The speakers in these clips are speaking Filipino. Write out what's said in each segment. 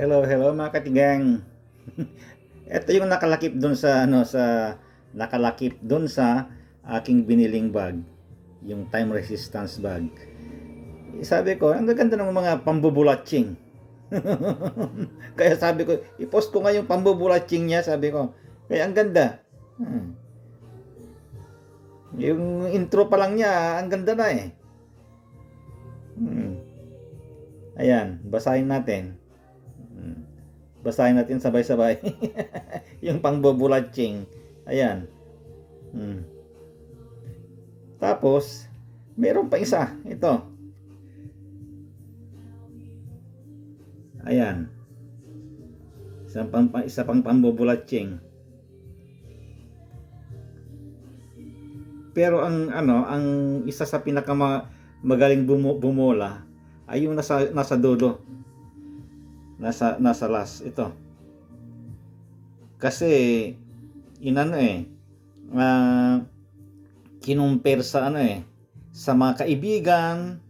Hello, hello mga katigang. Ito yung nakalakip doon sa ano sa nakalakip doon sa aking biniling bag, yung time resistance bag. Sabi ko, ang gaganda ng mga pambubulatsing. Kaya sabi ko, i-post ko nga yung pambubulatsing niya, sabi ko. Kaya ang ganda. Hmm. Yung intro pa lang niya, ang ganda na eh. Hmm. Ayan, basahin natin. Basahin natin sabay-sabay. yung pangbubulatsing. Ayan. Hmm. Tapos, meron pa isa. Ito. Ayan. Isa pang, isa pang pambubulatsing. Pero ang ano, ang isa sa pinaka magaling bumo, bumola ay yung nasa nasa dulo. Nasa nasa last ito. Kasi inano eh uh, kinumpir sa ano eh sa mga kaibigan,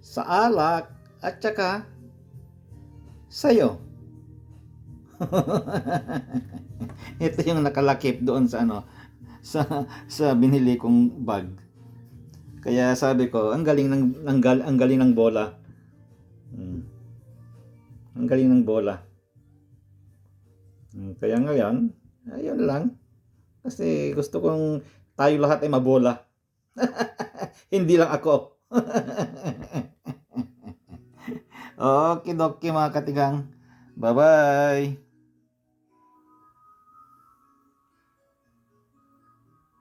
sa alak at saka sa'yo. Ito yung nakalakip doon sa ano sa sa binili kong bag. Kaya sabi ko, ang galing ng ang, gal, ang galing ng bola. Ang galing ng bola. Hmm, Kaya ngayon, ayun lang. Kasi gusto kong tayo lahat ay mabola. Hindi lang ako. okay, doki mga katigang. Bye-bye.